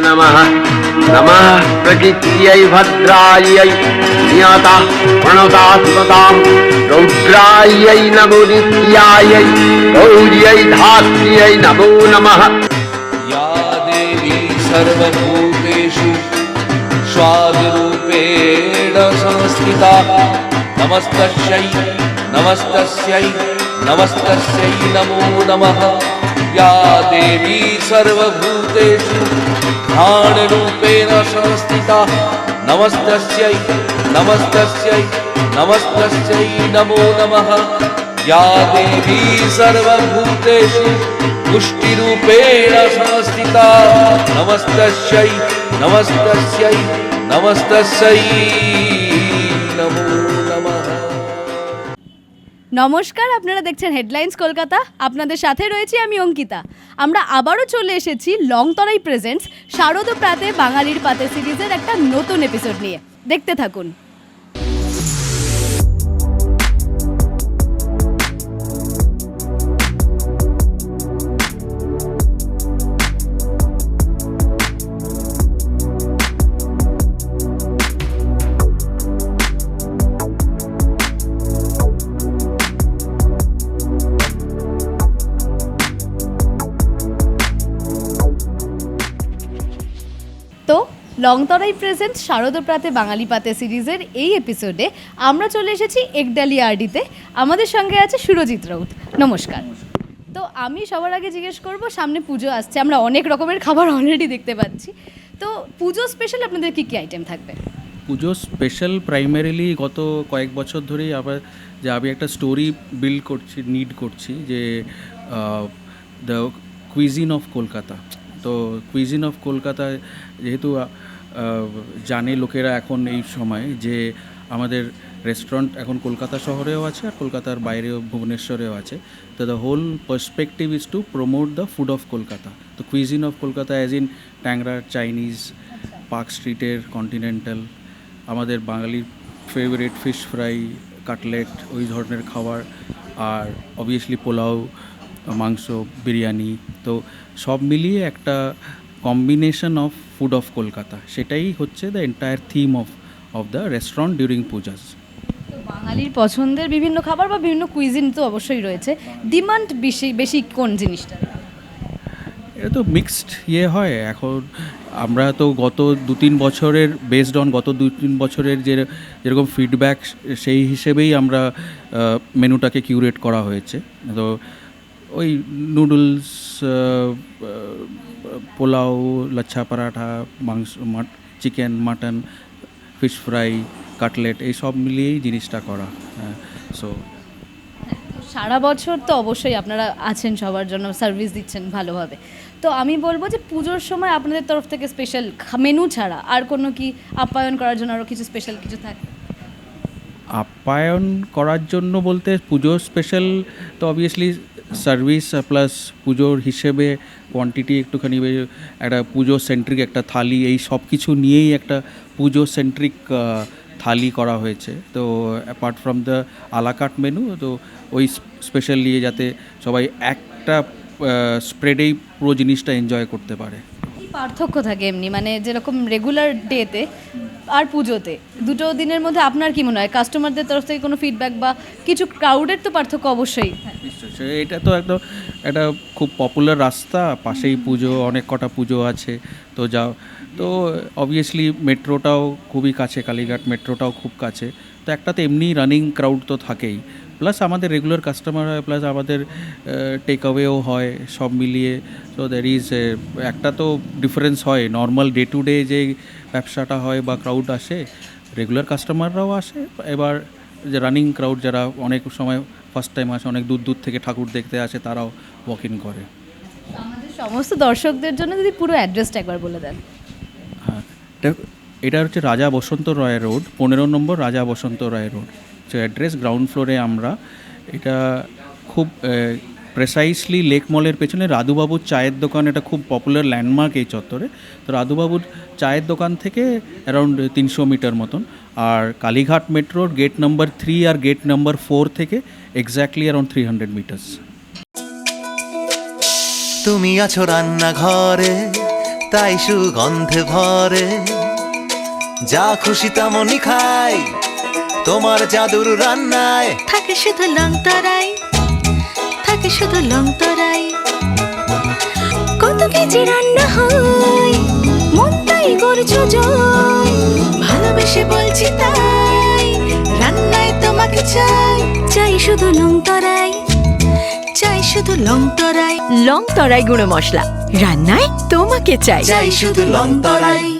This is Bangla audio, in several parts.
नमः। नमः प्रकृत्यै भद्रायै नियता प्रणतात्मतां रौद्रायै नमो नित्यायै गौर्यै धात्र्यै नमो नमः। या देवी सर्वभूतेषु, स्वादिरूपेण संस्थिता। नमस्तस्यै नमस्तस्यै नमस्तस्यै नमो नमः। या देवी सर्वभूतेषु ध्यानरूपेण संस्थिता। नमस्तस्यै नमस्तस्यै नमस्तस्यै नमो नमः। या देवी सर्वभूतेषु पुष्टिरूपेण संस्थिता। नमस्तस्यै नमस्तस्यै नमस्तस्यै नमो नमः নমস্কার, আপনারা দেখছেন হেডলাইন্স কলকাতা। আপনাদের সাথে রয়েছি আমি অঙ্কিতা। আমরা আবারও চলে এসেছি লং তরাই প্রেজেন্টস শারদ প্রাতে বাঙালির পাতে সিরিজের একটা নতুন এপিসোড নিয়ে। দেখতে থাকুন। লংতরাই প্রেজেন্ট শারদপ্রাতে বাঙালি পাতে সিরিজের এই এপিসোডে আমরা চলে এসেছি একডালি আরডিতে। আমাদের সঙ্গে আছে সুরজিৎ রাউত। নমস্কার। তো আমি সবার আগে জিজ্ঞেস করব, সামনে পুজো আসছে, আমরা অনেক রকমের খাবার অলরেডি দেখতে পাচ্ছি। তো পুজো স্পেশাল আপনাদের কী কী আইটেম থাকবে? পুজো স্পেশাল প্রাইমারিলি গত কয়েক বছর ধরেই আবার যে আমি একটা স্টোরি বিল্ড করছি নিড করছি যে দ্য কুইজিন অফ কলকাতা তো কুইজিন অফ কলকাতা যেহেতু জানে লোকেরা এখন এই সময় যে আমাদের রেস্টুরেন্ট এখন কলকাতা শহরেও আছে আর কলকাতার বাইরেও ভুবনেশ্বরেও আছে। তো the whole perspective is to promote the food of Kolkata. তো cuisine of Kolkata as in ট্যাংরার Chinese Park স্ট্রিটের কন্টিনেন্টাল আমাদের বাঙালির ফেভারিট ফিশ ফ্রাই কাটলেট ওই ধরনের খাবার আর অবভিয়াসলি পোলাও মাংস বিরিয়ানি তো সব মিলিয়ে একটা combination of food of Kolkata সেটাই হচ্ছে the entire theme of of the restaurant during Pujas বাঙালির পছন্দের বিভিন্ন খাবার বা বিভিন্ন কুইজিন তো অবশ্যই রয়েছে। ডিমান্ড বেশি বেশি কোন জিনিসটা? এটা তো মিক্সড ইয়ে হয়। এখন আমরা তো গত দু তিন বছরের বেসড অন গত দু তিন বছরের যে যেরকম ফিডব্যাক সেই হিসেবেই আমরা মেনুটাকে কিউরেট করা হয়েছে। তো ওই নুডলস পোলাও, লাচ্ছা পরাঠা, মাংস chicken mutton fish fry cutlet এই সব মিলিয়েই জিনিসটা করা সো সারা বছর তো অবশ্যই আপনারা আছেন সবার জন্য সার্ভিস দিচ্ছেন ভালোভাবে। তো আমি বলব যে পুজোর সময় আপনাদের তরফ থেকে স্পেশাল মেনু ছাড়া আর কোনো কি আপ্যায়ন করার জন্য আরও কিছু স্পেশাল কিছু থাকে? আপ্যায়ন করার জন্য বলতে পুজোর স্পেশাল তো অবভিয়াসলি সার্ভিস প্লাস পুজোর হিসেবে কোয়ান্টিটি একটুখানি একটা পুজো সেন্ট্রিক একটা থালি এই সব কিছু নিয়েই একটা পুজো সেন্ট্রিক থালি করা হয়েছে। তো apart from the a la carte menu তো ওই স্পেশাল নিয়ে যাতে সবাই একটা স্প্রেডেই পুরো জিনিসটা এনজয় করতে পারে। পার্থক্য থাকে এমনি? মানে যেরকম রেগুলার ডেতে আর পুজোতে। দুটো দিনের মধ্যে আপনার কি মনে হয়? কাস্টমারদের তরফ থেকে কোনো ফিডব্যাক বা কিছু ক্রাউডের তো পার্থক্য অবশ্যই। নিশ্চয়ই। এটা তো একদম একটা খুব পপুলার রাস্তা। পাশেই পুজো, অনেক কটা পুজো আছে। তো যাও তো অবভিয়াসলি মেট্রোটাও খুবই কাছে। কালীঘাট মেট্রোটাও খুব কাছে। তো একটা তো এমনি রানিং ক্রাউড তো থাকেই। প্লাস আমাদের রেগুলার কাস্টমার হয় প্লাস আমাদের টেক অ্যাওয়েও হয় সব মিলিয়ে। সো দ্যার ইজ একটা তো ডিফারেন্স হয়। নর্মাল ডে টু ডে যে ব্যবসাটা হয় বা ক্রাউড আসে রেগুলার কাস্টমাররাও আসে। এবার যে রানিং ক্রাউড যারা অনেক সময় ফার্স্ট টাইম আসে অনেক দূর দূর থেকে ঠাকুর দেখতে আসে তারাও ওয়াক ইন করে। আমাদের সমস্ত দর্শকদের জন্য যদি পুরো অ্যাড্রেসটা একবার বলে দেন। হ্যাঁ এটা এটা হচ্ছে রাজা বসন্ত রায় রোড পনেরো নম্বর Raja Basanta Roy road address ground ফ্লোরে আমরা এটা খুব প্রেসাইসলি লেক মলের পেছনে রাধুবাবুর চায়ের দোকান, এটা খুব পপুলার ল্যান্ডমার্ক এই চত্বরে। তো রাধুবাবুর চায়ের দোকান থেকে অ্যারাউন্ড তিনশো মিটার মতন। আর কালীঘাট মেট্রোর গেট নাম্বার থ্রি আর গেট নাম্বার ফোর থেকে exactly around three hundred metres তুমি আছো রান্নাঘরে, তাই সুগন্ধে ভরে। যা খুশি তেমনই খাই তোমার জাদুর রান্নায়। থাকে শুধু লং তরাই থাকে শুধু লং তরাই। কত কেজি রান্না হয় মন তাই করছ জয়। ভালোবেসে বলছি তাই রান্নায় তোমাকে চাই। চাই শুধু লং তরাই চাই শুধু লং তরাই। লং তরাই গুঁড়ো মশলা রান্নায় তোমাকে চাই। চাই শুধু লং তরাই।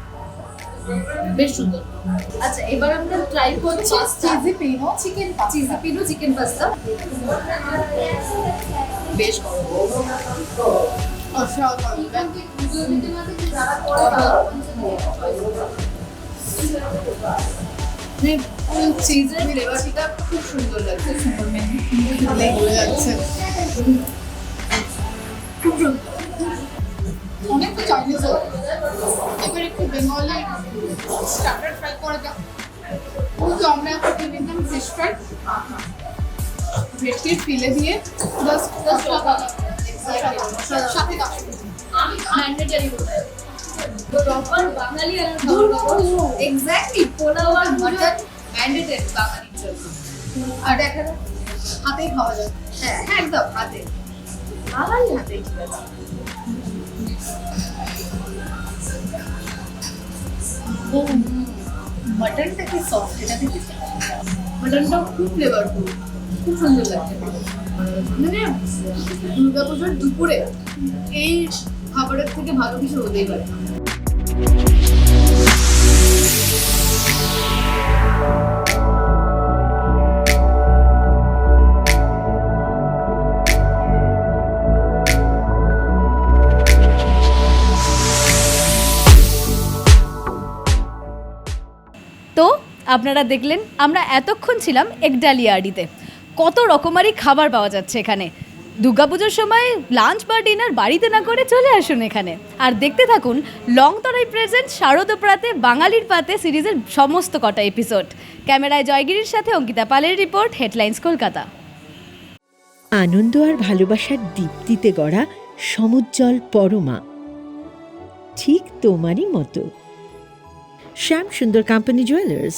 বেশ সুন্দর। আচ্ছা এবার আমরা ট্রাই করছি cheesy pino chicken cheesy pino chicken pasta বেশ চিজের ফ্লেভারটা খুব সুন্দর লাগছে। বলে যাচ্ছে। বেঙ্গলি স্টার্টার ফ্রাই করা যাক কিন্তু আমরা এখন কিনে নিতাম ফিশ ফ্রাই ভেটকির ফিলে দিয়ে জাস্ট সাথে কাশ্মীর ম্যান্ডেটারি প্রপার বাঙালি আর এক্স্যাক্টলি পোলাও আর মটন ম্যান্ডেটারি বাঙালির জন্য আর দেখা যাক হাতেই খাওয়া যায় হ্যাঁ হ্যাঁ একদম হাতে বাঙালি হাতে ঠিক আছে মাটনটা কি সফট এটা দেখি মাটনটাও খুব ফ্লেভারফুল খুব সুন্দর লাগছে মানে দুর্গাপুজোর দুপুরে এই খাবারের থেকে ভালো কিছু হতেই পারে আপনারা দেখলেন, আমরা এতক্ষণ ছিলাম একডালিয়াডিতে। কত রকমারি খাবার পাওয়া যাচ্ছে এখানে। দুর্গাপুজোর সময় লাঞ্চ বা ডিনার বাড়িতে না করে চলে আসুন এখানে। আর দেখতে থাকুন লং তরাই প্রেজেন্ট শারদপ্রাতে বাঙালির পাতে সিরিজের সমস্ত কটা এপিসোড ক্যামেরায় জয়গিরির সাথে অঙ্কিতা পালের রিপোর্ট হেডলাইন্স কলকাতা। আনন্দ আর ভালোবাসার দীপ্তিতে গড়া সমুজ্জ্বল পরমা। ঠিক তোমারই মতো। Shyam Sundar company jewellers